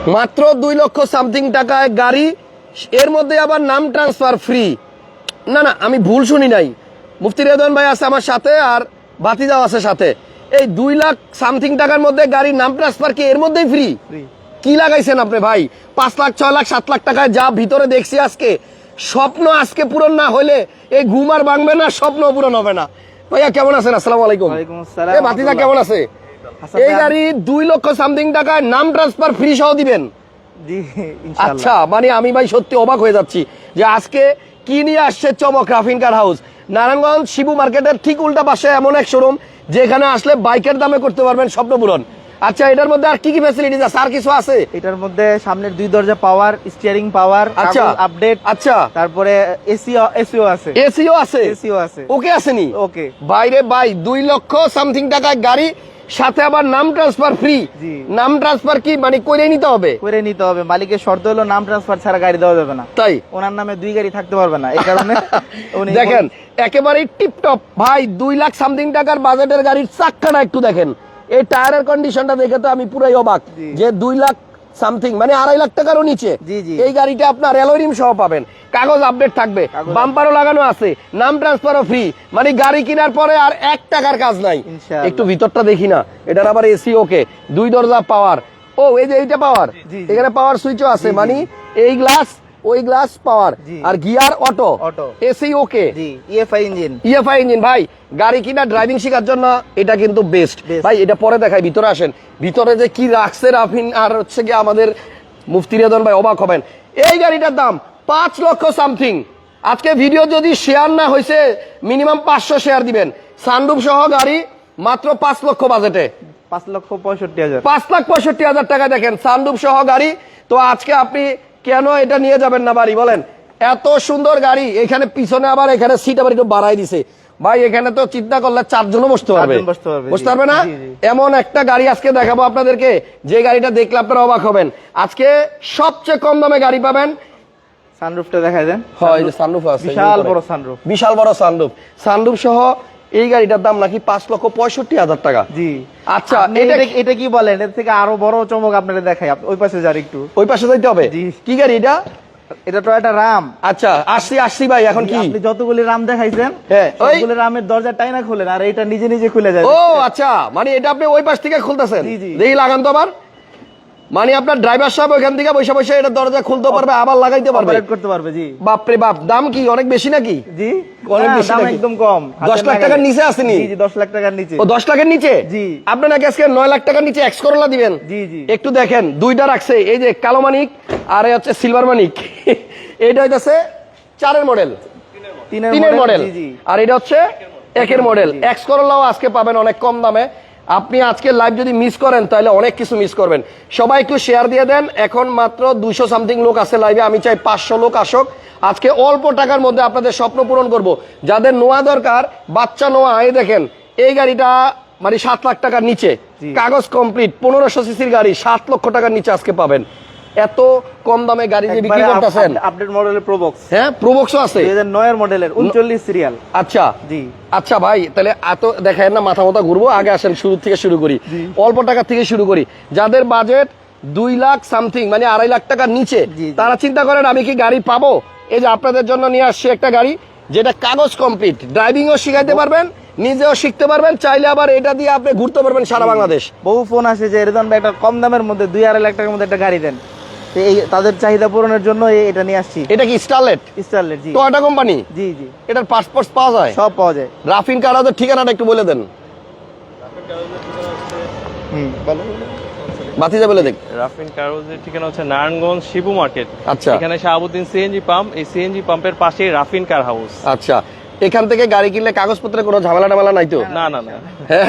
মাত্র দুই লক্ষ সামথিং টাকায় গাড়ি এর মধ্যে আবার নাম ট্রান্সফার ফ্রি না না আমি ভুল শুনি নাই। মুফতি রেদন ভাই আছে আমার সাথে আর বাতিজাও আছে সাথে। এই দুই লাখ সামথিং টাকার মধ্যে গাড়ির নাম ট্রান্সফার কি এর মধ্যেই ফ্রি কি লাগাইছেন আপনি ভাই? পাঁচ লাখ ছয় লাখ সাত লাখ টাকায় যা ভিতরে দেখছি আজকে স্বপ্ন আজকে পূরণ না হলে এই ঘুম আর ভাঙবে না স্বপ্ন পূরণ হবে না। ভাইয়া কেমন আছেন? আসসালামু আলাইকুম। ভাতিজা কেমন আছে? এই গাড়ি দুই লক্ষ সামথিং টাকায় নাম ট্রান্সফার ফ্রি সহ দিবেন। আচ্ছা মানে আমি ভাই সত্যি অবাক হয়ে যাচ্ছি যে আজকে কি নিয়ে আসছে চমক রাফিন কার হাউস নারায়ণগঞ্জ শিবু মার্কেটের ঠিক উল্টা পাশে এমন এক শোরুম যেখানে আসলে বাইকের দামে করতে পারবেন স্বপ্ন পূরণ। আচ্ছা এটার মধ্যে আর কি কি ফ্যাসিলিটিস আছে? আর কিছু আছে? এটার মধ্যে সামনের দুই দরজা পাওয়ার স্টিয়ারিং পাওয়ার আচ্ছা আপডেট আচ্ছা। তারপরে এসি এসিও আছে। এসিও আছে? এসিও আছে। ওকে আসেনি? ওকে। বাইরে বাই দুই লক্ষ সামথিং টাকায় গাড়ি সাথে আবার নাম ট্রান্সফার ফ্রি নাম ট্রান্সফার কি? মানে করে নিতে হবে? করে নিতে হবে। মালিকের শর্ত হলো নাম ট্রান্সফার ছাড়া গাড়ি দেওয়া যাবে না। তাই? ওনার নামে দুই গাড়ি থাকতে পারবে না। এই কারণে উনি দেখেন একেবারে টিপটপ ভাই দুই লাখ সামথিং টাকার বাজেটের গাড়ির চাক্কাটা একটু দেখেন। এই টায়ারের কন্ডিশনটা দেখে তো আমি পুরাই অবাক যে দুই লাখ সামথিং মানে আড়াই লাখ টাকারও নিচে। এই গাড়িটা আপনার অ্যালোরিম সহ পাবেন। কাগজ আপডেট থাকবে। বাম্পারও লাগানো আছে। নাম ট্রান্সফারও ফ্রি মানে গাড়ি কেনার পরে আর এক টাকার কাজ নাই। একটু ভিতরটা দেখি না। এটার আবার এসি ওকে। দুই দরজা পাওয়ার ও এই যে এইটা পাওয়ার। এখানে পাওয়ার সুইচও আছে। মানে এই গ্লাস ওই গ্লাস পাওয়ার আর gear auto. AC okay EFI engine EFI engine ভাই গাড়ি কিনা ড্রাইভিং শেখার জন্য এটা কিন্তু বেস্ট ভাই এটা পরে দেখাই ভিতরে আসেন। ভিতরে যে কি রাখছে রাফিন আর হচ্ছে কি আমাদের মুফতি রেদন ভাই অবাক হবেন। এই গাড়িটার দাম পাঁচ লক্ষ সামথিং আজকে ভিডিও যদি শেয়ার না হয়েছে মিনিমাম পাঁচশো শেয়ার দিবেন। সানরুফ সহ গাড়ি মাত্র পাঁচ লক্ষ বাজেটে পাঁচ লক্ষ পঁয়ষট্টি হাজার। পাঁচ লাখ পঁয়ষট্টি হাজার টাকা দেখেন সানরুফ সহ গাড়ি। তো আজকে আপনি কেন এটা নিয়ে যাবেন না বাড়ি? বলেন এত সুন্দর গাড়ি এখানে পিছনে আবার এখানে সিট আবার একটু বাড়াই দিছে। ভাই এখানে তো চিন্তা করলে চারজনও বসতে পারবে। বসতে পারবে, না। এমন একটা গাড়ি আজকে দেখাবো আপনাদেরকে। যে গাড়িটা দেখলে আপনারা অবাক হবেন। আজকে সবচেয়ে কম দামে গাড়ি পাবেন সানরুফটা দেখা দেন। হয় যে সানরুফ আছে বিশাল বড় সানরুফ। বিশাল বড় সানরুফ। সানরুফ সহ এই গাড়িটার দাম নাকি পাঁচ লক্ষ পঁয়ষট্টি হাজার টাকা। জি। আচ্ছা, এটা- কি বলেন? এর থেকে আরও বড় চমক আপনাদের দেখাই। ওই পাশে যার একটু। ওই পাশে যাইতে হবে? কি গাড়ি এটা? এটা তো একটা রাম আচ্ছা আসছি আসছি ভাই এখন কি? আপনি যতগুলি রাম দেখাইছেন হ্যাঁ, রামের দরজা টাইনা খুলেন আর এটা নিজে নিজে খুলে যায়। ও আচ্ছা মানে এটা আপনি ওই পাশ থেকে খুলতেছেন। দেখি লাগান তো আবার। মানে আপনার ড্রাইভার সাহেব ওইখান থেকে বসে বসে এটা দরজা খুলতে পারবে আবার লাগাইতে পারবে। করতে পারবে জি। বাপরে বাপ দাম কি? অনেক বেশি নাকি? জি অনেক বেশি দাম একদম কম। হাতের দশ লাখ টাকার নিচে আসেনি? জি জি দশ লাখ টাকার নিচে। ও দশ লাখের নিচে? জি। আপনি নাকি আজকে নয় লাখ টাকার নিচে এক্স করলা দিবেন? জি, জি। একটু দেখেন দুইটা রাখছে এই যে কালো মানিক আর এই হচ্ছে সিলভার মানিক। এইটা হইতেছে চারের মডেল তিনের মডেল জি জি। আর এটা হচ্ছে একের মডেল। এক্স করলাও আজকে পাবেন অনেক কম দামে। আপনি আজকে লাইভ যদি মিস করেন তাহলে অনেক কিছু মিস করবেন। সবাই একটু শেয়ার দিয়ে দেন এখন মাত্র দুশো সামথিং লোক আছে লাইভে আমি চাই পাঁচশো লোক আসক। আজকে অল্প টাকার মধ্যে আপনাদের স্বপ্ন পূরণ করব। যাদের নোয়া দরকার বাচ্চা নোয়া এই দেখেন এই গাড়িটা মানে সাত লাখ টাকার নিচে। কাগজ কমপ্লিট পনেরোশো সিসির গাড়ি সাত লক্ষ টাকার নিচে আজকে পাবেন। এত কম দামে গাড়ি যে বিক্রি করতেছেন? আপডেট মডেলের প্রবক্স হ্যাঁ প্রবক্সও আছে। দুই হাজার নয়ের মডেলের উনচল্লিশ সিরিয়াল আচ্ছা। জি। আচ্ছা ভাই তাহলে এত দেখেন না মাথা মাথা ঘুরবো। আগে আসেন শুরু থেকে শুরু করি। অল্প টাকা থেকে শুরু করি। যাদের বাজেট দুই লাখ সামথিং মানে আড়াই লাখ টাকার নিচে। তারা চিন্তা করেন আমি কি গাড়ি পাবো? এই যে আপনাদের জন্য নিয়ে আসছি একটা গাড়ি যেটা কাগজ কমপ্লিট ড্রাইভিংও শিখাইতে পারবেন নিজেও শিখতে পারবেন চাইলে আবার এটা দিয়ে আপনি ঘুরতে পারবেন সারা বাংলাদেশ। বহু ফোন আসে যে এরকম একটা কম দামের মধ্যে দুই আড়াই লাখ টাকার মধ্যে একটা গাড়ি দেন। তো এই তাদের চাহিদা পূরণের জন্য এটা নিয়ে আসছি। এটা কি স্টারলেট স্টারলেট জি। টয়টা কোম্পানি জি জি। এটার পাসপোর্ট পাওয়া যায়? সব পাওয়া যায়। রাফিন কারাজের ঠিকানাটা একটু বলে দেন। হুম। বলো। বাতিজা বলে দেখ। রাফিন কারোজের ঠিকানা হচ্ছে নারায়ণগঞ্জ শিবু মার্কেট আচ্ছা। এখানে শাহাবুদ্দিন সিএনজি পাম্প এই সিএনজি পাম্পের পাশেই রাফিন কার হাউস আচ্ছা। এখান থেকে গাড়ি কিনলে কাগজপত্রে কোনো ঝামেলা টামেলা নাই তো? না না না। হ্যাঁ?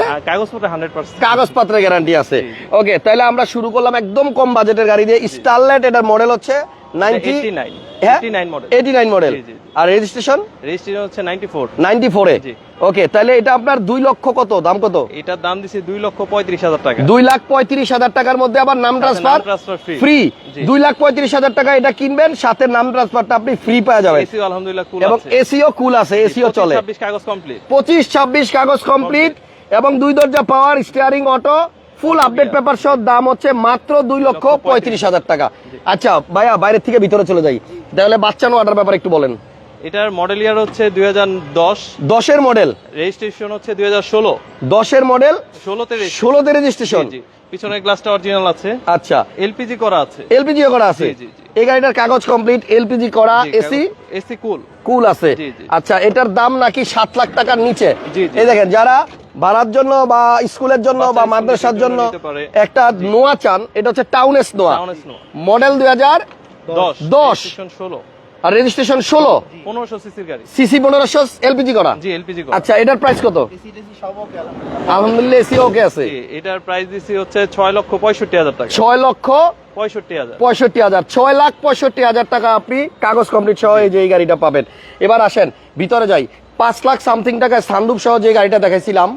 হান্ড্রেড পার্সেন্ট কাগজপত্রের গ্যারান্টি আছে। ওকে তাহলে আমরা শুরু করলাম একদম কম বাজেটের গাড়ি দিয়ে। স্টারলাইট এটার মডেল হচ্ছে নাইনটি 89 হ্যাঁ? 89 model। এইটি নাইন মডেল জি, জি। আর রেজিস্ট্রেশন রেজিস্ট্রেশন হচ্ছে নাইনটি ফোর নাইনটি ফোরে ওকে তাহলে এটা আপনার দুই লক্ষ কত? দাম কত? এটার দাম দিছে দুই লক্ষ পঁয়ত্রিশ হাজার টাকা। দুই লাখ পঁয়ত্রিশ হাজার টাকার মধ্যে আবার নাম ট্রান্সফার নাম transfer free। ফ্রি দুই লাখ পঁয়ত্রিশ হাজার টাকা এটা কিনবেন সাথে নাম ট্রান্সফারটা আপনি ফ্রি পাওয়া যাবেন এসিও আলহামদুলিল্লাহ কুল এবং আছে। এসিও কুল আছে এসিও চলে। ছাব্বিশ কাগজ কমপ্লিট পঁচিশ ছাব্বিশ কাগজ কমপ্লিট এবং দুই দরজা power steering auto full update paper সহ দাম হচ্ছে মাত্র দুই লক্ষ পঁয়ত্রিশ হাজার টাকা। আচ্ছা ভাইয়া বাইরের থেকে ভিতরে চলে যাই। তাহলে বাচ্চা নোয়াটার ব্যাপারে একটু বলেন। এটার মডেল ইয়ার হচ্ছে দুই হাজার দশ। দশের মডেল রেজিস্ট্রেশন হচ্ছে দুই হাজার ষোলো। দশের মডেল ষোলোতে ষোলোতে রেজিস্ট্রেশন পিছনের গ্লাসটা অরিজিনাল আছে। আচ্ছা। এলপিজি করা আছে। এলপিজি করা আছে। এই গাড়িটার কাগজ কমপ্লিট এলপিজি করা এসি? এসি কুল কুল আছে। আচ্ছা এটার দাম নাকি সাত লাখ টাকার নিচে। এই দেখেন যারা ভাড়ার জন্য বা স্কুলের জন্য বা মাদ্রাসার জন্য। একটা নোয়া চান এটা হচ্ছে টাউনেস নোয়া। Town মডেল দুই হাজার দশ। আর রেজিস্ট্রেশন ষোলো। পনেরোশো সিসির গাড়ি। সিসি পনেরোশো এলপিজি করা। জি এলপিজি আচ্ছা এটার প্রাইস কত? আলহামদুলিল্লাহ এসি ওকে আছে। এটার প্রাইস দিছি হচ্ছে ছয় লক্ষ পঁয়ষট্টি হাজার টাকা। ছয় লক্ষ পঁয়ষট্টি হাজার। পঁয়ষট্টি হাজার। ছয় লাখ পঁয়ষট্টি হাজার টাকা আপনি কাগজ কমপ্লিট সহ এই যে এই গাড়িটা পাবেন। এবার আসেন ভিতরে যাই। পাঁচ লাখ সামথিং টাকায় সান্দুপ সহ যে গাড়িটা দেখাইছিলাম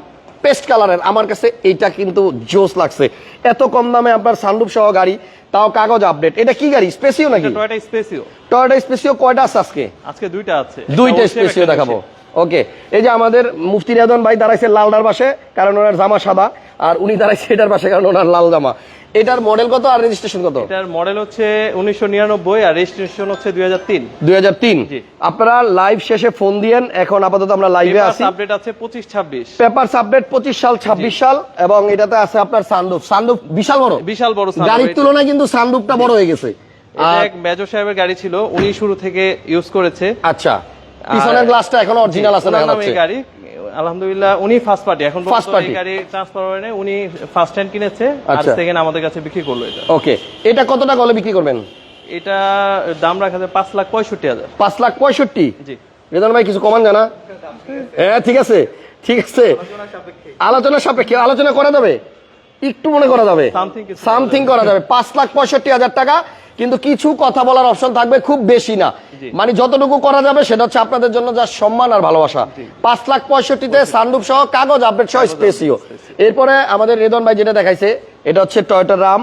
পেস্ট কালারের। আমার কাছে এইটা কিন্তু জোস লাগছে। এত কম দামে আপনার সানরুফ সহ গাড়ি তাও কাগজ আপডেট এটা কি গাড়ি? স্পেসিও নাকি? টয়টা স্পেসিও টয়োটা স্পেসিও কয়টা আছে আজকে? আজকে দুইটা আছে। দুইটা স্পেসিও দেখাবো। ওকে এই যে আমাদের মুফতি রেদন ভাই দাঁড়াইছে লালডার পাশে কারণ ওনার জামা সাদা আর উনি দাঁড়াইছে এটার পাশে কারণ ওনার লাল জামা। এটার মডেল কত আর রেজিস্ট্রেশন কত? এটার মডেল হচ্ছে উনিশশো নিরানব্বই আর রেজিস্ট্রেশন হচ্ছে দুই হাজার তিন। দুই হাজার তিন। আপনারা লাইভ শেষে ফোন দিয়েন এখন আপাতত আমরা লাইভে আছি। আপডেট আছে পঁচিশ ছাব্বিশ। পেপার আপডেট পঁচিশ সাল ছাব্বিশ সাল এবং এটাতে আছে আপনার সানরুফ সানরুফ বিশাল বড়। বিশাল বড়। গাড়ির তুলনায় কিন্তু সানরুফটা বড় হয়ে গেছে। এক মেজর সাহেবের গাড়ি ছিল উনি শুরু থেকে ইউজ করেছে। আচ্ছা। পিছনের গ্লাসটা এখন অরিজিনাল আছে এই গাড়ি। আলহামদুলিল্লাহ উনি ফার্স্ট পার্টি এখন party। এই গাড়ি ট্রান্সফার হয় উনি ফার্স্ট হ্যান্ড কিনেছে আর আচ্ছা। সেকেন্ড আমাদের কাছে বিক্রি করল এটা। ওকে এটা কত টাকা হলে বিক্রি করবেন? এটা দাম রাখা যায় পাঁচ লাখ পঁয়ষট্টি হাজার। পাঁচ লাখ পঁয়ষট্টি? জি। রেদন ভাই কিছু কমান জানা? হ্যাঁ ঠিক আছে ঠিক আছে। আলোচনা সাপেক্ষে আলোচনা করা যাবে? একটু মনে করা যাবে? সামথিং করা যাবে। পাঁচ লাখ পঁয়ষট্টি হাজার টাকা। কিন্তু কিছু কথা বলার অপশন থাকবে খুব বেশি না। মানে যতটুকু করা যাবে সেটা হচ্ছে আপনাদের জন্য যা সম্মান আর ভালোবাসা। পাঁচ লাখ পঁয়ষট্টিতে সানরুপ সহ কাগজ আপডেট সহ স্পেসিও এরপরে আমাদের রেদন ভাই যেটা দেখাইছে এটা হচ্ছে টয়টা রাম।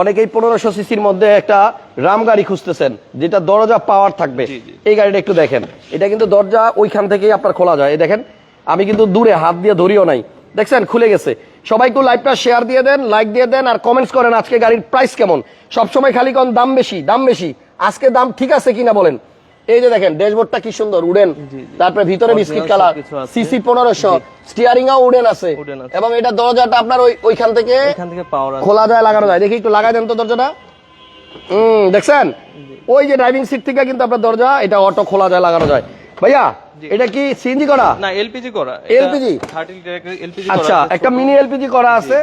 অনেকেই পনেরোশো সিসির মধ্যে একটা রাম গাড়ি খুঁজতেছেন যেটা দরজা পাওয়ার থাকবে। এই গাড়িটা একটু দেখেন। এটা কিন্তু দরজা ওইখান থেকেই আপনার খোলা যায়। এই দেখেন আমি কিন্তু দূরে হাত দিয়ে ধরিও নাই। দেখছেন খুলে গেছে। সবাই একটু লাইভটা শেয়ার দিয়ে দেন লাইক দিয়ে দেন আর কমেন্টস করেন আজকে গাড়ির প্রাইস কেমন। সবসময় খালি কোন দাম বেশি দাম বেশি। আজকে দাম ঠিক আছে কিনা বলেন। এই যে দেখেন ড্যাশবোর্ডটা কি সুন্দর উডেন। তারপরে ভিতরে বিস্কিট কালার সিসি পনেরোশো। স্টিয়ারিং ও উডেন আছে। এবং এটা দরজাটা আপনার ওই ওইখান থেকে খোলা যায় লাগানো যায়। দেখি একটু লাগাই দেন তো দরজাটা। হুম দেখছেন? ওই যে ড্রাইভিং সিট থেকে কিন্তু আপনার দরজা এটা অটো খোলা যায় লাগানো যায়। ভাইয়া এটা কি সিএনজি করা? না এলপিজি করা। LPG? থার্টি এলপিজি আচ্ছা একটা মিনি এলপিজি করা আছে।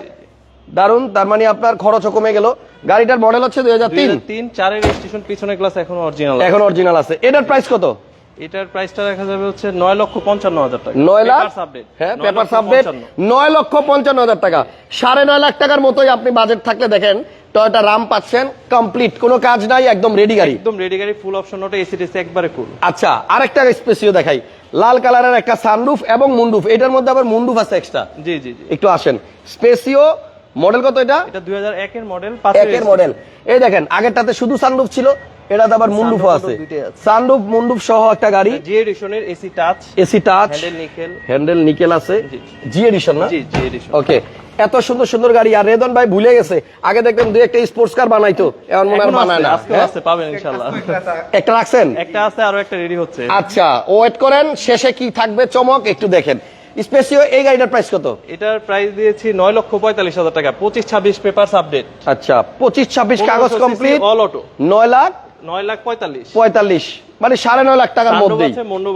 দারুণ তার মানে আপনার খরচও কমে গেল। গাড়িটার মডেল হচ্ছে দুই হাজার তিন। তিন চারের রেজিস্ট্রেশন পিছনের গ্লাস এখন অরিজিনাল এখন অরিজিনাল আছে। এটার প্রাইস কত? এটার প্রাইসটা রাখা যাবে হচ্ছে নয় লক্ষ পঞ্চান্ন হাজার টাকা। নয় লাখ? Papers update। হ্যাঁ পেপার লক্ষ সাবডেট নয় লক্ষ পঞ্চান্ন হাজার টাকা। সাড়ে নয় লাখ টাকার মতোই আপনি বাজেট থাকলে দেখেন টয়টা রাম পাচ্ছেন কমপ্লিট কোনো কাজ নাই একদম রেডি গাড়ি। একদম রেডি গাড়ি ফুল অপশন ওটা এসি টেসি একবারে কুল আচ্ছা আরেকটা স্পেসিও দেখাই। লাল কালারের একটা সানরুফ এবং মুন্ডুফ এটার মধ্যে আবার মুন্ডুফ আছে এক্সট্রা জি জি জি। একটু আসেন। স্পেসিও মডেল কত এটা? এটা 2001 এর মডেল 5 এর মডেল এই দেখেন আগেরটাতে শুধু সানরুফ ছিল এটাতে আবার মুন্ডুফও আছে। সানরুফ মুন্ডুফ সহ একটা গাড়ি। G এডিশনের AC touch AC touch handle nickel handle nickel আছে। জি। এডিশন না? জি জি এডিশন ওকে এত সুন্দর সুন্দর গাড়ি। আর রেদন ভাই ভুলে গেছে। আগে দেখতাম দুই একটা স্পোর্টস কার বানাইতো এখন মনে বানায় না। আজকে হ্যাঁ? আছে পাবেন ইনশাআল্লাহ। একটা রাখছেন? একটা আছে আরও একটা রেডি হচ্ছে। আচ্ছা ওয়েট করেন শেষে কি থাকবে চমক একটু দেখেন। স্পেসিও এই গাড়িটার প্রাইস কত? এটার প্রাইস দিয়েছি নয় লক্ষ পঁয়তাল্লিশ হাজার টাকা। পঁচিশ ছাব্বিশ পেপারস আপডেট আচ্ছা পঁচিশ ছাব্বিশ কাগজ কমপ্লিট অল অটো নয় লাখ নয় লাখ পঁয়তাল্লিশ। পঁয়তাল্লিশ। মানে সাড়ে নয় লাখ টাকার তাণ্ডব মধ্যেই।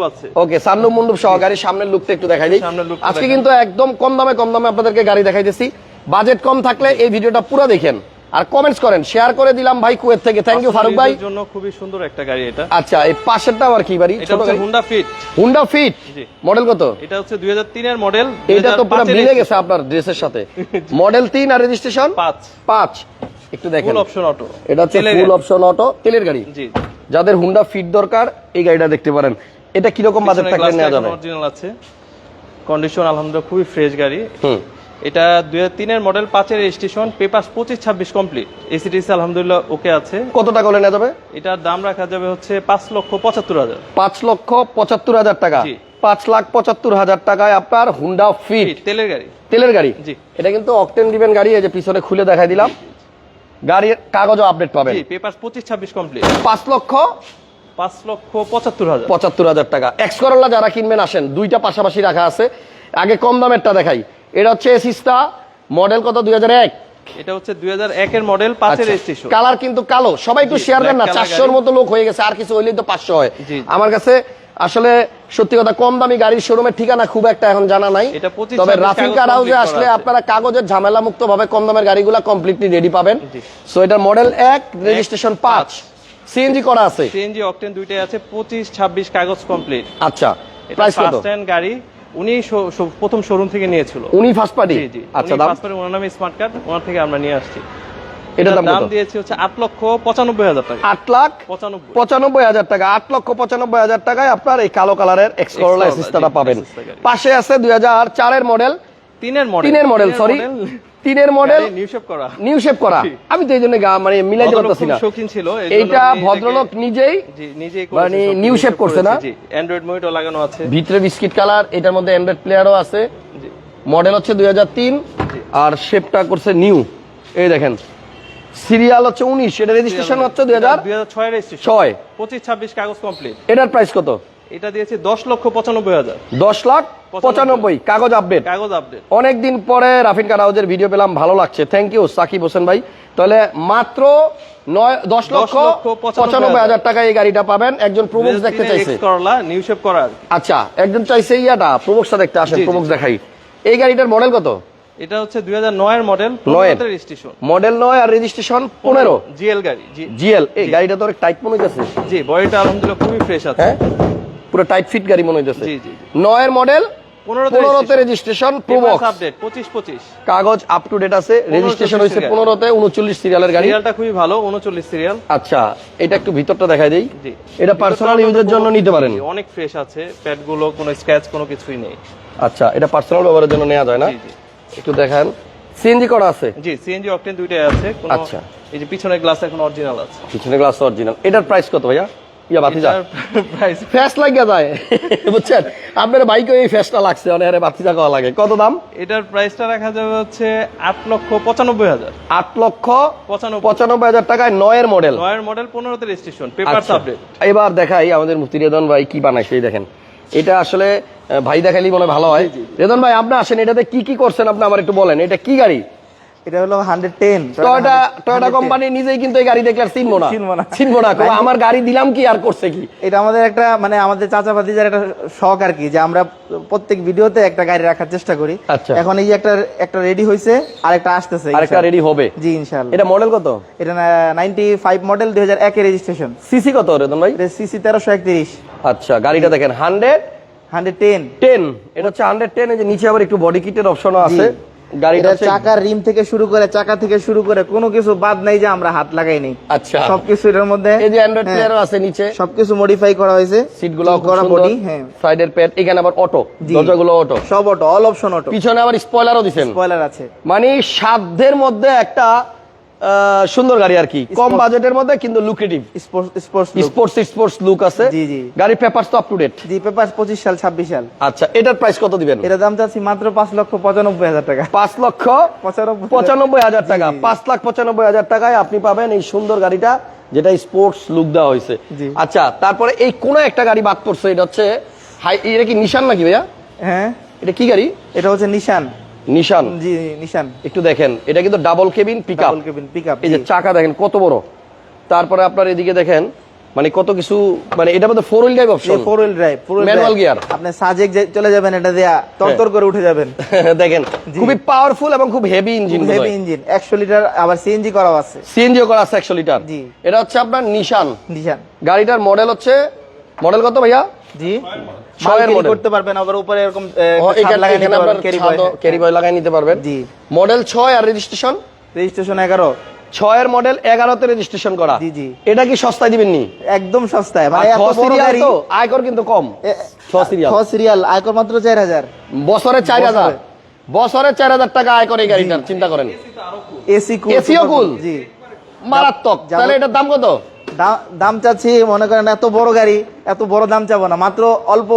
আছে ওকে সান্ডু মুন্ডুপ সহকারী সামনের লুকটা একটু দেখাই দিই। আজকে কিন্তু একদম কম দামে কম দামে আপনাদেরকে গাড়ি দেখাইতেছি। বাজেট কম থাকলে এই ভিডিওটা পুরো দেখেন। আর কমেন্টস করেন শেয়ার করে দিলাম ভাই কুয়েত থেকে। থ্যাংক ইউ ফারুক ভাই। জন্য খুবই সুন্দর একটা গাড়ি এটা। আচ্ছা এই পাশেরটা আর কি ছোট গাড়ি? Honda Fit Honda Fit model কত? এটা হচ্ছে তিনের মডেল এটা তো পুরো মিলে গেছে আপনার ড্রেসের সাথে। মডেল তিন আর রেজিস্ট্রেশন পাঁচ। পাঁচ। একটু দেখেন। ফুল অপশন অটো এটা হচ্ছে ফুল অপশন অটো তেলের গাড়ি। জি যাদের হুন্ডা ফিট দরকার এই গাড়িটা দেখতে পারেন। এটা কীরকম বাজেট থাকলে নেওয়া যাবে? অরিজিনাল আছে। কন্ডিশন আলহামদুলিল্লাহ খুবই ফ্রেশ গাড়ি। হুম। এটা দুই তিনের মডেল পাঁচের রেজিস্ট্রেশন পেপার পঁচিশ ছাব্বিশ কমপ্লিট এসিটিসি আলহামদুলিল্লাহ ওকে আছে। কত টাকা হলে নেওয়া যাবে? এটার দাম রাখা যাবে হচ্ছে পাঁচ লক্ষ পঁচাত্তর হাজার। পাঁচ লক্ষ পঁচাত্তর হাজার টাকা। পাঁচ লাখ পঁচাত্তর হাজার টাকায় আপনার হুন্ডা ফিট তেলের গাড়ি। তেলের গাড়ি? জি। এটা কিন্তু অকটেন দিবেন গাড়ি এই যে পিছনে খুলে দেখাই দিলাম। গাড়ির কাগজও আপডেট পাবেন। জি পেপার পঁচিশ ছাব্বিশ কমপ্লিট পাঁচ লক্ষ পাঁচ লক্ষ পঁচাত্তর হাজার। পঁচাত্তর হাজার টাকা। এক্স করোলা যারা কিনবেন আসেন দুইটা পাশাপাশি রাখা আছে। আগে কম দামেরটা দেখাই। এটা হচ্ছে এসিস্তা মডেল কত? দুই হাজার এক। এটা হচ্ছে দুই হাজার একের মডেল পাঁচের রেজিস্ট্রেশন কালার কিন্তু কালো। সবাই একটু শেয়ার দেন না চারশোর মতো লোক হয়ে গেছে আর কিছু হইলেই তো পাঁচশো হয়। আমার কাছে আসলে সত্যি কথা কম দামি গাড়ির শোরুমের ঠিকানা খুব একটা এখন জানা নাই। তবে 26 রাফিল কাগজ কার হাউসে আসলে আপনারা কাগজের ঝামেলা মুক্ত ভাবে কম দামের গাড়িগুলো কমপ্লিটলি রেডি পাবেন। সো এটা মডেল এক রেজিস্ট্রেশন পাঁচ। সিএনজি করা আছে। সিএনজি অকটেন দুইটাই আছে পঁচিশ ছাব্বিশ কাগজ কমপ্লিট আচ্ছা প্রাইস কত? ফার্স্ট হ্যান্ড গাড়ি উনি প্রথম শোরুম থেকে নিয়েছিল। উনি ফার্স্ট পার্টি আচ্ছা ফার্স্ট ওনার নামে স্মার্ট কার্ড ওনার থেকে আমরা নিয়ে আসছি। দাম দিয়েছি হচ্ছে আট লক্ষ পঁচানব্বই হাজার টাকা। আট লাখ পঁচানব্বই। পঁচানব্বই হাজার টাকা আট লক্ষ পঁচানব্বই হাজার টাকায় আপনার এই কালো কালারের এক্স এসিস্টাটা পাবেন। পাশে আছে দুই হাজার চারের মডেল। তিনের মডেল। তিনের মডেল সরি তিনের মডেল। নিউ শেপ করা। করা। আমি তো এই জন্য মানে মিলাইতে ভদ্রলোক পারতেছি না। শৌখিন ছিল এইটা ভদ্রলোক নিজেই নিজেই মানে shape করছে না? অ্যান্ড্রয়েড মনিটর লাগানো আছে। ভিতরে বিস্কিট কালার এটার মধ্যে অ্যান্ড্রয়েড প্লেয়ারও আছে। মডেল হচ্ছে দুই হাজার তিন আর শেপটা করছে নিউ এই দেখেন সিরিয়াল হচ্ছে উনিশ এটা রেজিস্ট্রেশন হচ্ছে দুই হাজার ছয় ছয়। পঁচিশ ছাব্বিশ কাগজ কমপ্লিট এটার প্রাইস কত? এটা দিয়েছে দশ লক্ষ পঁচানব্বই হাজার। দশ লাখ পঁচানব্বই। কাগজ আপডেট কাগজ আপডেট অনেকদিন পরে রাফিন কার হাউজের ভিডিও পেলাম ভালো লাগছে। থ্যাংক ইউ সাকিব হোসেন ভাই। তাহলে মাত্র নয় দশ লক্ষ পঁচানব্বই হাজার টাকায় এই গাড়িটা পাবেন। একজন প্রবক্স দেখতে চাইছে। করলা নিউ শেপ করা আচ্ছা একজন চাইছে ইয়াটা প্রবক্সটা দেখতে আসেন জি। দেখাই। এই গাড়িটার মডেল কত? এটা হচ্ছে দুই হাজার নয়ের মডেল নয়ের? রেজিস্ট্রেশন মডেল নয় আর রেজিস্ট্রেশন পনেরো। জিএল গাড়ি জিএল। এই গাড়িটা তো অনেক টাইট মনে হইতেছে। জি বডিটা আলহামদুলিল্লাহ খুবই ফ্রেশ আছে। হ্যাঁ? পুরো টাইট ফিট গাড়ি মনে হইতেছে। জি, জি, জি। নয়ের মডেল পনেরোতে পনেরোতে রেজিস্ট্রেশন প্রবক্স আপডেট পঁচিশ পঁচিশ। কাগজ আপ টু ডেট আছে। রেজিস্ট্রেশন হয়েছে serial। পনেরোতে উনচল্লিশ সিরিয়ালের গাড়ি। সিরিয়ালটা খুবই ভালো উনচল্লিশ সিরিয়াল আচ্ছা এটা একটু ভিতরটা দেখাই দেই। জি। এটা পার্সোনাল ইউজের জন্য নিতে পারেন। অনেক ফ্রেশ আছে। প্যাডগুলো কোনো স্ক্র্যাচ কোনো কিছুই নেই। আচ্ছা এটা পার্সোনাল ব্যবহারের জন্য নেওয়া যায় না। জি জি। একটু দেখান। সিএনজি করা আছে? জি সিএনজি অকটেন দুইটাই আছে। কোনো আচ্ছা। এই যে পিছনের গ্লাস এখন অরিজিনাল আছে। পিছনে গ্লাস অরিজিনাল এটার প্রাইস কত ভাইয়া? ইয়া বাতি যা প্রাইস ফ্যাস লাগিয়া যায়। বুঝছেন? আপনার বাইকে এই ফ্যাসটা লাগছে। অনেক করা লাগে। কত দাম? এটার প্রাইসটা রাখা যাবে হচ্ছে আট লক্ষ পঁচানব্বই হাজার। আট লক্ষ পঁচানব্বই। পঁচানব্বই হাজার টাকায় নয়ের মডেল নয়ের মডেল পনেরোতে রেজিস্ট্রেশন পেপার আচ্ছা। আপডেট এবার দেখাই আমাদের মুফতি রেদন ভাই কি বানায় সেই দেখেন। এটা আসলে ভাই দেখালি বলে ভালো হয়। রেদন ভাই আপনি আসেন এটাতে কি কি করছেন আপনি আমার একটু বলেন। এটা কি গাড়ি? এটা হলো hundred ten Toyota Toyota company নিজেই কিন্তু এই গাড়ি দেখলে চিনবো না। চিনবো না। চিনবো না। আমার গাড়ি দিলাম কি আর করছে কি? এটা আমাদের একটা মানে আমাদের চাচা ভাতিজার একটা শখ আর কি যে আমরা প্রত্যেক ভিডিওতে একটা গাড়ি রাখার চেষ্টা করি। আচ্ছা। এখন এই একটা একটা রেডি হয়েছে আর একটা আসতেছে আরেকটা ইনশাআল্লাহ। রেডি হবে। জি ইনশাল্লাহ। এটা মডেল কত? এটা নাইনটি ফাইভ মডেল দুই হাজার একের রেজিস্ট্রেশন সিসি কত রেদন ভাই? সিসি তেরোশো একত্রিশ। আচ্ছা গাড়িটা দেখেন হান্ড্রেড হান্ড্রেড টেন টেন এটা হচ্ছে হান্ড্রেড টেন এই যে নিচে আবার একটু বডি কিটের অপশনও আছে। গাড়িটা চাকার রিম থেকে শুরু করে চাকা থেকে শুরু করে কোনো কিছু বাদ নাই যে আমরা হাত লাগাই নাই। আচ্ছা। সবকিছু এর মধ্যে এই যে অ্যান্ড্রয়েড প্লেয়ারও আছে নিচে। সবকিছু মডিফাই করা হয়েছে। সিটগুলো করা বডি হ্যাঁ। সাইডের প্যাড এখানে আবার অটো। দরজাগুলো অটো সব অটো অল অপশন অটো পিছনে আবার স্পয়লারও দিছেন। স্পয়লার আছে। মানে সাধ্যের মধ্যে একটা সুন্দর গাড়ি আর কি। কম বাজেটের মধ্যে কিন্তু লুক্রেটিভ স্পোর্টস স্পোর্টস লুক আছে। জি, জি। গাড়ির পেপারস তো আপ টু ডেট জি পেপার পঁচিশ সাল ছাব্বিশ সাল। আচ্ছা এটার প্রাইস কত দিবেন? এর দাম চাচ্ছি মাত্র পাঁচ লক্ষ পঁচানব্বই হাজার টাকা। পাঁচ লক্ষ পঁচানব্বই পঁচানব্বই হাজার টাকা। জি। পাঁচ লাখ পঁচানব্বই হাজার টাকায় আপনি পাবেন এই সুন্দর গাড়িটা যেটা স্পোর্টস লুক দেওয়া হয়েছে। আচ্ছা তারপরে এই কোন একটা গাড়ি বাদ পড়ছে এটা হচ্ছে হাই এটা কি নিশান নাকি ভাইয়া? হ্যাঁ। এটা কি গাড়ি? এটা হচ্ছে নিশান। নিশান? জি নিশান। একটু দেখেন এটা কিন্তু double cabin pick double cabin pickup এই যে চাকা দেখেন কত বড়। তারপরে আপনার এদিকে দেখেন মানে কত কিছু মানে এটা মধ্যে four wheel drive option four wheel drive Manual gear। আপনি সাজেক চলে যাবেন এটা দেয়া তরতর করে উঠে যাবেন। দেখেন খুবই পাওয়ারফুল এবং খুব হেভি ইঞ্জিন হেভি ইঞ্জিন একশো লিটার আবার সিএনজি করাও আছে। সিএনজিও করা আছে একশো লিটার। জি। এটা হচ্ছে আপনার নিশান। নিশান। গাড়িটার মডেল হচ্ছে মডেল কত ভাইয়া? জি। ছয়ের মাল carry model। করতে পারবেন আবার উপরে এরকম ও, এখানে এখানে আপনার ক্যারি বয় লাগাই নিতে পারবেন। জি। মডেল ছয় আর রেজিস্ট্রেশন রেজিস্ট্রেশন এগারো। ছয়ের মডেল এগারোতে রেজিস্ট্রেশন করা। এটা কি সস্তায় দিবেন নি? একদম সস্তায়। আয়কর কিন্তু কম। সিরিয়াল আয়কর মাত্র চার হাজার। বছরে চার হাজার। বছরে। চার হাজার টাকা আয় করে এই গাড়িটার চিন্তা করেন। এসি এসিও কুল? মারাত্মক। তাহলে এটার দাম কত? দাম চাচ্ছি মনে করেন এত বড় গাড়ি এত বড় দাম চাবো না মাত্র অল্প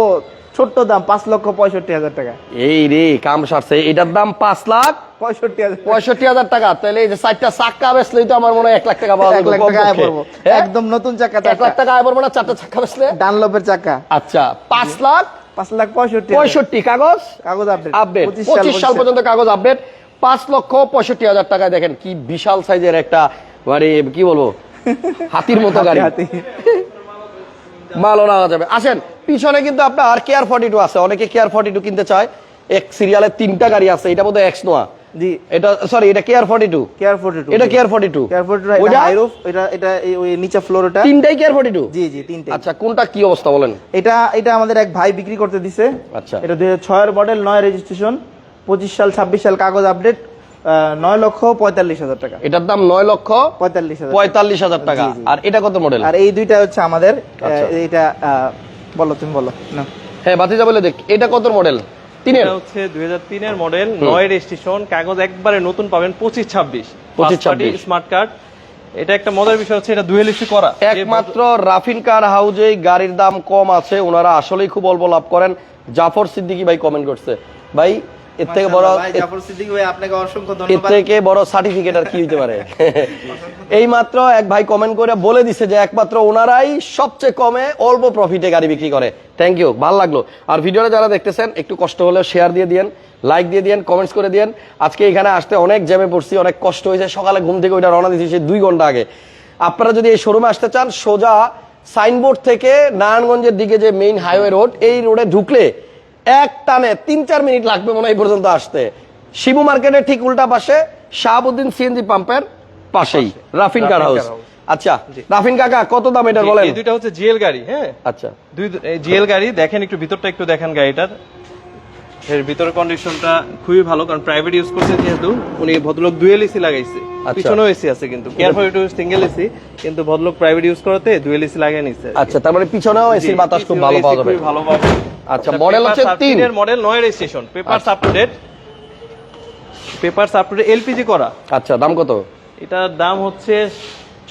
ছোট্ট দাম পাঁচ লক্ষ পঁয়ষট্টি হাজার টাকা। এই রে কাম সারছে। এটার দাম পাঁচ লাখ পঁয়ষট্টি হাজার পঁয়ষট্টি হাজার টাকা। তাহলে এই যে চারটা চাক্কা বেচলেই তো আমার মনে হয় এক লাখ টাকা এক লাখ টাকা আয় পড়ব? একদম নতুন চাকা এক লাখ টাকা আয় পড়ব না চারটা চাক্কা বেচলে? ডানলপের চাকা। আচ্ছা পাঁচ লাখ? পাঁচ লাখ পঁয়ষট্টি পঁয়ষট্টি কাগজ? কাগজ আপডেট আপডেট পঁচিশ সাল পর্যন্ত কাগজ আপডেট পাঁচ লক্ষ পঁয়ষট্টি হাজার টাকায় দেখেন কি বিশাল সাইজের একটা মানে কি বলব হাতির মতো গাড়ি। মালও নেওয়া যাবে। আসেন পিছনে কিন্তু আপনার কেয়ার ফর্টি টু আছে। অনেকে কেয়ার ফর্টি টু কিনতে চায়। এক সিরিয়ালে তিনটা গাড়ি আছে। এটা বোধহয় এক্স নোয়া। জি। এটা সরি এটা care forty two care forty two এটা care forty two care forty two ওইটা? এটা এটা ওই নিচে ফ্লোর তিনটাই কেয়ার ফর্টি টু জি জি আচ্ছা কোনটা কি অবস্থা বলেন? এটা এটা আমাদের এক ভাই বিক্রি করতে দিছে। আচ্ছা। এটা মডেল রেজিস্ট্রেশন পঁচিশ সাল ছাব্বিশ সাল কাগজ আপডেট নয় লক্ষ পঁয়তাল্লিশ হাজার টাকা। এটার দাম নয় লক্ষ পঁয়তাল্লিশ হাজার পঁয়তাল্লিশ হাজার টাকা। আর এটা কত মডেল আর এই দুইটা হচ্ছে আমাদের আচ্ছা। এটা বলো তুমি বলো। না। হ্যাঁ বাতিজা বলে দেখ এটা কত মডেল তিনের? হচ্ছে দুই হাজার তিনের মডেল নয় রেজিস্ট্রেশন কাগজ একবারে নতুন পাবেন পঁচিশ ছাব্বিশ। 25 স্মার্ট কার্ড এটা একটা মজার বিষয় হচ্ছে এটা দুয়েল ইস্যু করা। একমাত্র রাফিন কার হাউজে গাড়ির দাম কম আছে ওনারা আসলেই খুব অল্প লাভ করেন। জাফর সিদ্দিকী ভাই কমেন্ট করছে ভাই এর থেকে বড় আপনাকে অসংখ্য এর থেকে বড় সার্টিফিকেট আর কি হতে পারে? এই মাত্র এক ভাই কমেন্ট করে বলে দিছে যে একমাত্র ওনারাই সবচেয়ে কমে অল্প প্রফিটে গাড়ি বিক্রি করে। থ্যাংক ইউ ভালো লাগল। আর ভিডিওটা যারা দেখতেছেন একটু কষ্ট হলেও শেয়ার দিয়ে দিয়েন লাইক দিয়ে দিয়েন কমেন্টস করে দিয়েন। আজকে এখানে আসতে অনেক জ্যামে পড়ছি অনেক কষ্ট হয়েছে। সকালে ঘুম থেকে ওইটা রওনা দিয়েছি দুই ঘণ্টা আগে। আপনারা যদি এই শোরুমে আসতে চান সোজা সাইনবোর্ড থেকে নারায়ণগঞ্জের দিকে যে মেইন হাইওয়ে রোড এই রোডে ঢুকলে এক টানে তিন চার মিনিট লাগবে মনে হয় পর্যন্ত আসতে। শিবু মার্কেটের ঠিক উল্টা পাশে শাহাবুদ্দিন সিএনজি পাম্পের পাশেই রাফিন কার হাউস। আচ্ছা রাফিন কাকা কত দাম এটা বলেন? দুইটা হচ্ছে জিএল গাড়ি হ্যাঁ। আচ্ছা। দুই জিএল গাড়ি দেখেন একটু ভিতরটা একটু দেখেন গাড়িটার। এর ভিতরের কন্ডিশনটা খুবই ভালো কারণ প্রাইভেট ইউজ করছে যেহেতু উনি ভদ্রলোক দুয়েল এসি লাগাইছে। আচ্ছা। পিছনেও এসি আছে কিন্তু। কেয়ার ফর সিঙ্গেল এসি কিন্তু ভদ্রলোক প্রাইভেট ইউজ করতে দুয়েল এসি লাগিয়ে নিচ্ছে আচ্ছা তার মানে পিছনেও এসির বাতাস খুব ভালো পাওয়া যাবে। ভালো পাবে আচ্ছা, মডেল হচ্ছে তিন। মডেল নয় registration papers to date papers up to date LPG করা। আচ্ছা দাম কত? এটার দাম হচ্ছে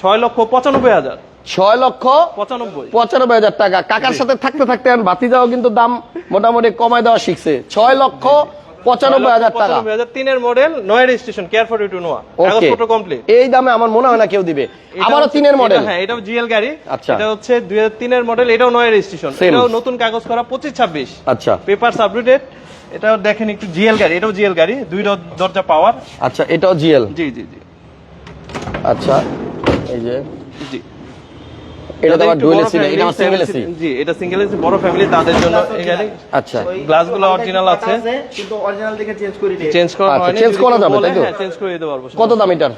ছয় লক্ষ পঁচানব্বই হাজার। ছয় লক্ষ পঁচানব্বই। পঁচানব্বই হাজার টাকা। কাকার সাথে থাকতে থাকতে এখন ভাতিজাও কিন্তু দাম মোটামুটি কমায় দেওয়া শিখছে। ছয় লক্ষ পঁচানব্বই হাজার টাকা। তিনের মডেল নয় registration care for two Noah কাগজপত্র কমপ্লিট এই দামে আমার মনে হয় না কেউ দিবে। আবারও তিনের মডেল। হ্যাঁ এটাও জিএল গাড়ি। আচ্ছা। এটা হচ্ছে দুই তিনের মডেল এটাও নয় রেজিস্ট্রেশন। এটাও নতুন কাগজ করা পঁচিশ ছাব্বিশ। আচ্ছা। পেপার আপডেটেড এটাও দেখেন একটু জিএল গাড়ি এটাও জিএল গাড়ি দুই দরজা পাওয়ার আচ্ছা এটাও জিএল। জি জি জি। আচ্ছা এই যে। জি। এটা তো ডুয়েল এসি না এটা আমার সিঙ্গেল এসি জি এটা সিঙ্গেল এসি বড় ফ্যামিলি তাদের জন্য এই গাড়ি আচ্ছা। গ্লাসগুলো অরিজিনাল আছে। কিন্তু অরিজিনাল থেকে চেঞ্জ করে চেঞ্জ করা আচ্ছা, হয়নি যদি করা যাবে, তাই তো? হ্যাঁ চেঞ্জ করে দিতে পারব কত দাম এটার?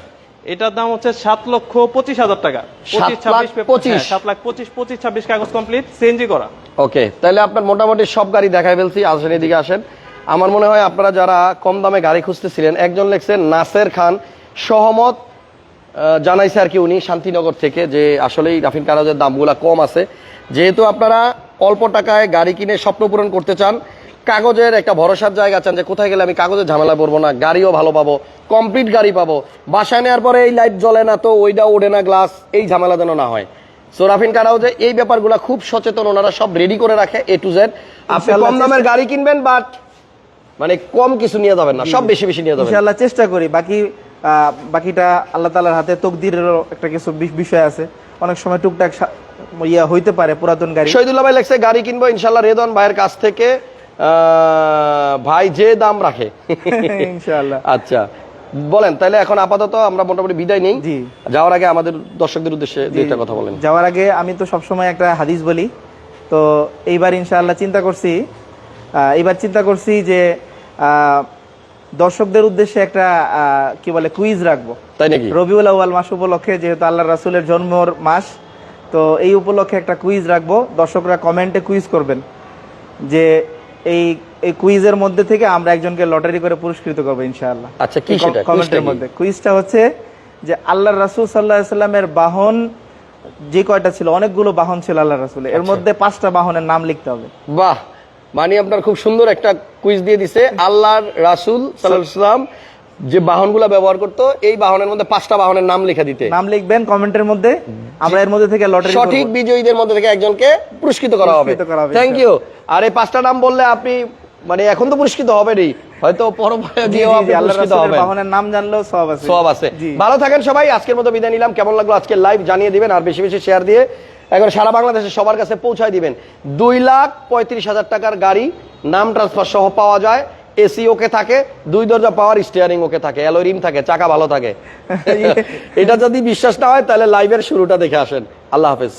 এটার দাম হচ্ছে সাত লক্ষ পঁচিশ হাজার টাকা। সাত পঁচিশ লাখ ছাব্বিশ পঁচিশ? হ্যাঁ, সাত লাখ পঁচিশ পঁচিশ ছাব্বিশ কাগজ কমপ্লিট সিএনজি করা। ওকে তাহলে আপনার মোটামুটি সব গাড়ি দেখাই ফেলছি আসেন এদিকে আসেন। আমার মনে হয় আপনারা যারা কম দামে গাড়ি খুঁজতেছিলেন একজন লেখছেন নাসের খান সহমত জানাইছে আর কি উনি শান্তিনগর থেকে যে আসলেই রাফিন কারাজের দামগুলো কম আছে। যেহেতু আপনারা অল্প টাকায় গাড়ি কিনে স্বপ্ন পূরণ করতে চান কাগজের একটা ভরসার জায়গা চান যে কোথায় গেলে আমি কাগজের ঝামেলা পড়ব না গাড়িও ভালো পাবো কমপ্লিট গাড়ি পাবো বাসায় নেওয়ার পরে এই লাইট জ্বলে না তো ওইটা ওঠে না গ্লাস এই ঝামেলা যেন না হয়। সো রাফিন কারাও যে এই ব্যাপারগুলো খুব সচেতন ওনারা সব রেডি করে রাখে এ টু জেড আপনি কম দামের গাড়ি কিনবেন বাট মানে কম কিছু নিয়ে যাবেন না সব বেশি বেশি নিয়ে যাবেন। ইনশাআল্লাহ চেষ্টা করি বাকি বাকিটা আল্লাহ তালার হাতে তকদিরেরও একটা কিছু বিষয় আছে। অনেক সময় টুকটাক ইয়া হইতে পারে পুরাতন গাড়ি। শহীদুল্লাহ ভাই লেখছে গাড়ি কিনবো ইনশাল্লাহ রেদন ভাইয়ের কাছ থেকে ভাই যে দাম রাখে। ইনশাআল্লাহ। আচ্ছা বলেন তাহলে এখন আপাতত আমরা মোটামুটি বিদায় নেই। যাওয়ার আগে আমাদের দর্শকদের উদ্দেশ্যে দুইটা কথা বলেন। যাওয়ার আগে আমি তো সবসময় একটা হাদিস বলি। তো এইবার ইনশাআল্লাহ চিন্তা করছি এইবার চিন্তা করছি যে আহ, দর্শকদের উদ্দেশ্যে একটা কি বলে কুইজ রাখব। তাই নাকি? রবিউল আউয়াল মাস উপলক্ষে যেহেতু আল্লাহ রাসুলের জন্মর মাস তো এই উপলক্ষে একটা কুইজ রাখব। দর্শকরা কমেন্টে কুইজ করবেন যে এই এই কুইজের মধ্যে থেকে আমরা একজনকে লটারি করে পুরস্কৃত করব ইনশাআল্লাহ। আচ্ছা, কি সেটা? কমেন্টের মধ্যে। কুইজটা হচ্ছে যে আল্লাহ রাসুল সাল্লাহ সাল্লামের বাহন যে কয়টা ছিল? অনেকগুলো বাহন ছিল আল্লাহ রাসুলের। আচ্ছা। এর মধ্যে পাঁচটা বাহনের নাম লিখতে হবে। বাহ! মানে আপনার খুব সুন্দর একটা কুইজ দিয়ে দিছে। আল্লাহর রাসুল সাল্লাম যে বাহনগুলো ব্যবহার করতো এই বাহনের মধ্যে পাঁচটা বাহনের নাম লিখে দিতে। নাম লিখবেন কমেন্টের মধ্যে। আমরা এর মধ্যে থেকে লটারি সঠিক বিজয়ীদের মধ্যে থেকে একজনকে পুরস্কৃত করা হবে। হবে, থ্যাংক ইউ আর এই পাঁচটা নাম বললে আপনি মানে এখন তো পুরস্কৃত হবেনই। হয়তো পরপরে দিয়েও আপনি পুরস্কৃত হবেন। বাহনের নাম জানলেও সব আছে। সব আছে। ভালো থাকেন সবাই আজকের মতো বিদায় নিলাম। কেমন লাগল আজকে লাইভ জানিয়ে দিবেন আর বেশি বেশি শেয়ার দিয়ে এখন সারা বাংলাদেশে সবার কাছে পৌঁছায় দিবেন। দুই লাখ পঁয়ত্রিশ হাজার টাকার গাড়ি নাম ট্রান্সফার সহ পাওয়া যায়। এসি ওকে থাকে দুই দরজা পাওয়ার স্টিয়ারিং ওকে থাকে অ্যালোরিম থাকে চাকা ভালো থাকে। এটা যদি বিশ্বাস না হয় তাহলে লাইভের শুরুটা দেখে আসেন। আল্লাহ হাফেজ।